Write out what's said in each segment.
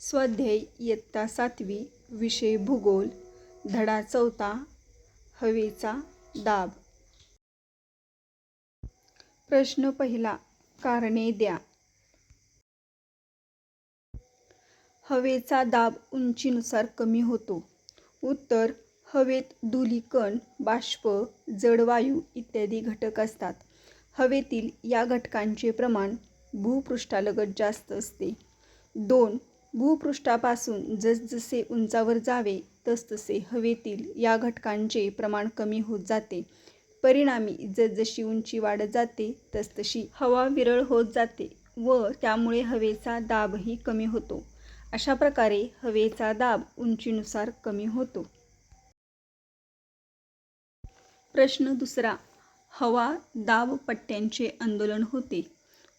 स्वाध्याय इयत्ता सातवी विषय भूगोल धडा चौथा हवेचा दाब. प्रश्न पहिला कारणे द्या. हवेचा दाब उंचीनुसार कमी होतो. उत्तर हवेत धुलीकण बाष्प जडवायू इत्यादी घटक असतात. हवेतील या घटकांचे प्रमाण भूपृष्ठालगत जास्त असते. दोन भूपृष्ठापासून जसजसे उंचावर जावे तसतसे हवेतील या घटकांचे प्रमाण कमी होत जाते. परिणामी जसजशी उंची वाढत जाते तसतशी हवा विरळ होत जाते व त्यामुळे हवेचा दाबही कमी होतो. अशा प्रकारे हवेचा दाब उंचीनुसार कमी होतो. प्रश्न दुसरा हवा दाब पट्ट्यांचे आंदोलन होते.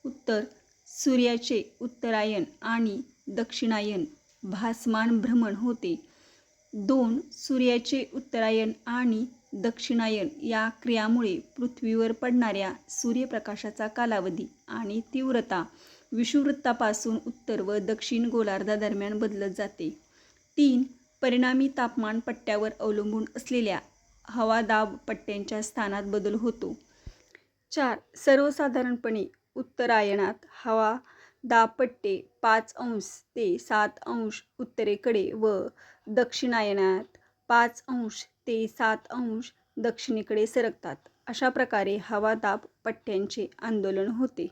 उत्तर सूर्याचे उत्तरायण आणि दक्षिणायन भासमान भ्रमण होते. दोन सूर्याचे उत्तरायण आणि दक्षिणायन या क्रियामुळे पृथ्वीवर पडणाऱ्या सूर्यप्रकाशाचा कालावधी आणि तीव्रता विषुववृत्तापासून उत्तर व दक्षिण गोलार्धादरम्यान बदलत जाते. तीन परिणामी तापमान पट्ट्यावर अवलंबून असलेल्या हवादाब पट्ट्यांच्या स्थानात बदल होतो. चार सर्वसाधारणपणे उत्तरायणात हवा दापट्टे पाच अंश ते सात अंश उत्तरेकडे व दक्षिणायनात पाच अंश ते सात अंश दक्षिणेकडे सरकतात. अशा प्रकारे हवादाब पट्ट्यांचे आंदोलन होते.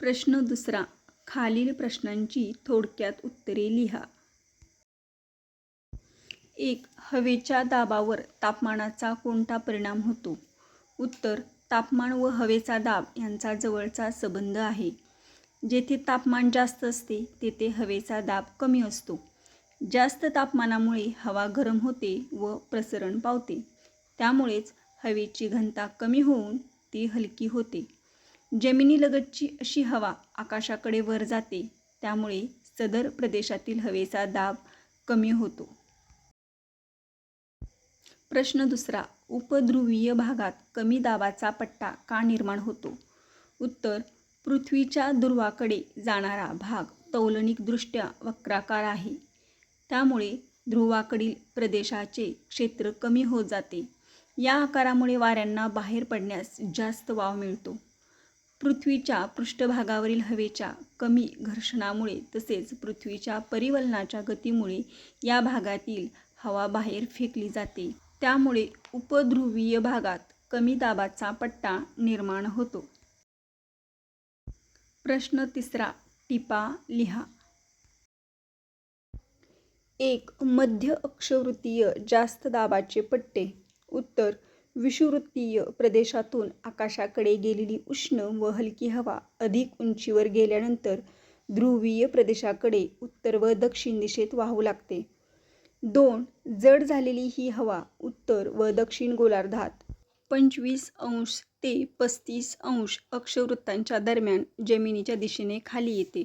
प्रश्न दुसरा खालील प्रश्नांची थोडक्यात उत्तरे लिहा. एक हवेच्या दाबावर तापमानाचा कोणता परिणाम होतो? उत्तर तापमान व हवेचा दाब यांचा जवळचा संबंध आहे. जेथे तापमान जास्त असते तेथे हवेचा दाब कमी असतो. जास्त तापमानामुळे हवा गरम होते व प्रसरण पावते. त्यामुळेच हवेची घनता कमी होऊन ती हलकी होते. जमिनीलगतची अशी हवा आकाशाकडे वर जाते त्यामुळे सदर प्रदेशातील हवेचा दाब कमी होतो. प्रश्न दुसरा उपध्रुवीय भागात कमी दाबाचा पट्टा का निर्माण होतो? उत्तर पृथ्वीच्या ध्रुवाकडे जाणारा भाग तौलनिकदृष्ट्या वक्राकार आहे. त्यामुळे ध्रुवाकडील प्रदेशाचे क्षेत्र कमी होत जाते. या आकारामुळे वाऱ्यांना बाहेर पडण्यास जास्त वाव मिळतो. पृथ्वीच्या पृष्ठभागावरील हवेच्या कमी घर्षणामुळे तसेच पृथ्वीच्या परिवलनाच्या गतीमुळे या भागातील हवा बाहेर फेकली जाते. त्यामुळे उपध्रुवीय भागात कमी दाबाचा पट्टा निर्माण होतो. प्रश्न तिसरा टिपा लिहा. एक मध्य अक्षवृत्तीय जास्त दाबाचे पट्टे. उत्तर विषुवृत्तीय प्रदेशातून आकाशाकडे गेलेली उष्ण व हलकी हवा अधिक उंचीवर गेल्यानंतर ध्रुवीय प्रदेशाकडे उत्तर व दक्षिण दिशेत वाहू लागते. दोन जड झालेली ही हवा उत्तर व दक्षिण गोलार्धात. पंचवीस अंश ते पस्तीस अंश अक्षवृत्तांच्या दरम्यान जमिनीच्या दिशेने खाली येते.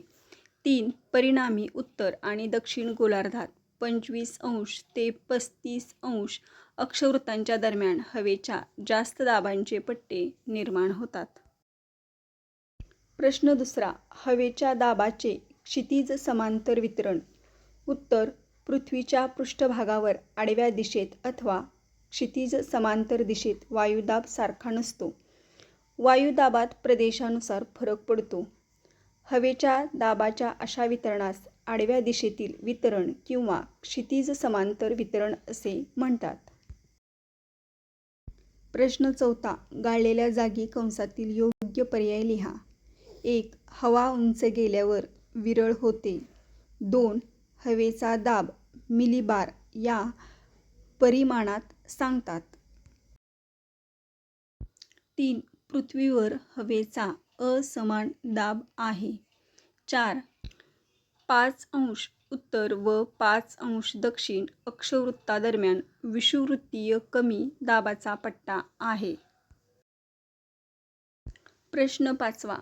तीन परिणामी उत्तर आणि दक्षिण गोलार्धात. पंचवीस अंश ते पस्तीस अंश अक्षवृत्तांच्या दरम्यान हवेच्या जास्त दाबांचे पट्टे निर्माण होतात. प्रश्न दुसरा हवेच्या दाबाचे क्षितिज समांतर वितरण. उत्तर पृथ्वीच्या पृष्ठभागावर आडव्या दिशेत अथवा क्षितिज समांतर दिशेत वायुदाब सारखा नसतो. वायुदाबात प्रदेशानुसार फरक पडतो. हवेच्या दाबाच्या अशा वितरणास आडव्या दिशेतील वितरण किंवा क्षितिज समांतर वितरण असे म्हणतात. प्रश्न चौथा गाळलेल्या जागी कंसातील योग्य पर्याय लिहा. एक हवा उंच गेल्यावर विरळ होते. दोन हवेचा दाब मिलीबार या परिमाणात सांगतात. तीन पृथ्वीवर हवेचा असमान दाब आहे. चार पाच अंश उत्तर व पाच अंश दक्षिण अक्षवृत्तादरम्यान विषुववृत्तीय कमी दाबाचा पट्टा आहे. प्रश्न पाचवा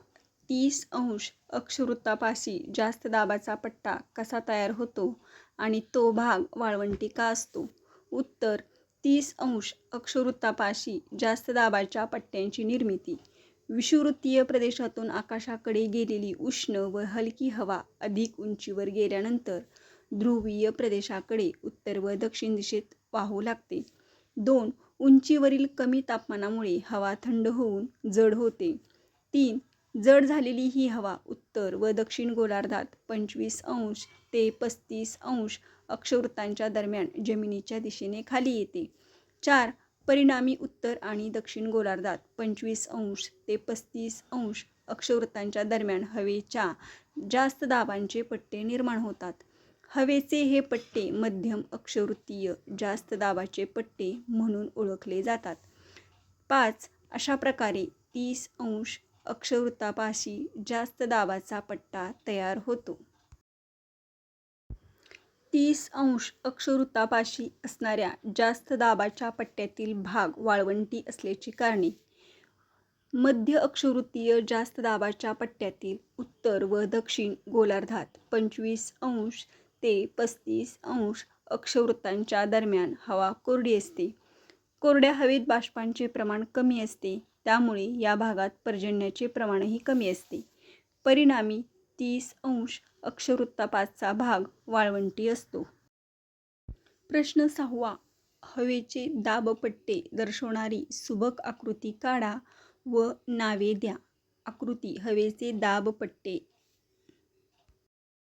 तीस अंश अक्षवृत्तापाशी जास्त दाबाचा पट्टा कसा तयार होतो आणि तो भाग वाळवंटी का असतो? उत्तर तीस अंश अक्षवृत्तापाशी जास्त दाबाच्या पट्ट्यांची निर्मिती. विषुवृत्तीय प्रदेशातून आकाशाकडे गेलेली उष्ण व हलकी हवा अधिक उंचीवर गेल्यानंतर ध्रुवीय प्रदेशाकडे उत्तर व दक्षिण दिशेत वाहू लागते. दोन उंचीवरील कमी तापमानामुळे हवा थंड होऊन जड होते. तीन जड झालेली ही हवा उत्तर व दक्षिण गोलार्धात पंचवीस अंश ते पस्तीस अंश अक्षवृत्तांच्या दरम्यान जमिनीच्या दिशेने खाली येते. चार परिणामी उत्तर आणि दक्षिण गोलार्धात पंचवीस अंश ते पस्तीस अंश अक्षवृत्तांच्या दरम्यान हवेच्या जास्त दाबांचे पट्टे निर्माण होतात. हवेचे हे पट्टे मध्यम अक्षवृत्तीय जास्त दाबाचे पट्टे म्हणून ओळखले जातात. पाच अशा प्रकारे तीस अंश अक्षवृत्तापाशी जास्त दाबाचा पट्टा तयार होतो. तीस अंश अक्षवृत्तापाशी असणाऱ्या जास्त दाबाच्या पट्ट्यातील भाग वाळवंटी असल्याची कारणे. मध्य अक्षवृत्तीय जास्त दाबाच्या पट्ट्यातील उत्तर व दक्षिण गोलार्धात पंचवीस अंश ते पस्तीस अंश अक्षवृत्तांच्या दरम्यान हवा कोरडी असते. कोरड्या हवेत बाष्पांचे प्रमाण कमी असते. त्यामुळे या भागात पर्जन्याचे प्रमाणही कमी असते. परिणामी तीस अंश अक्षवृत्तापातचा भाग वाळवंटी असतो. प्रश्न सहावा. हवेचे दाबपट्टे दर्शवणारी सुबक आकृती काढा व नावे द्या. आकृती हवेचे दाबपट्टे